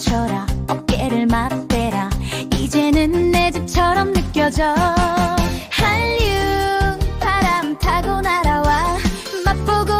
맞춰라. 어깨를 맞대라. 이제는 내 집처럼 느껴져. 한류 바람 타고 날아와. 맛보고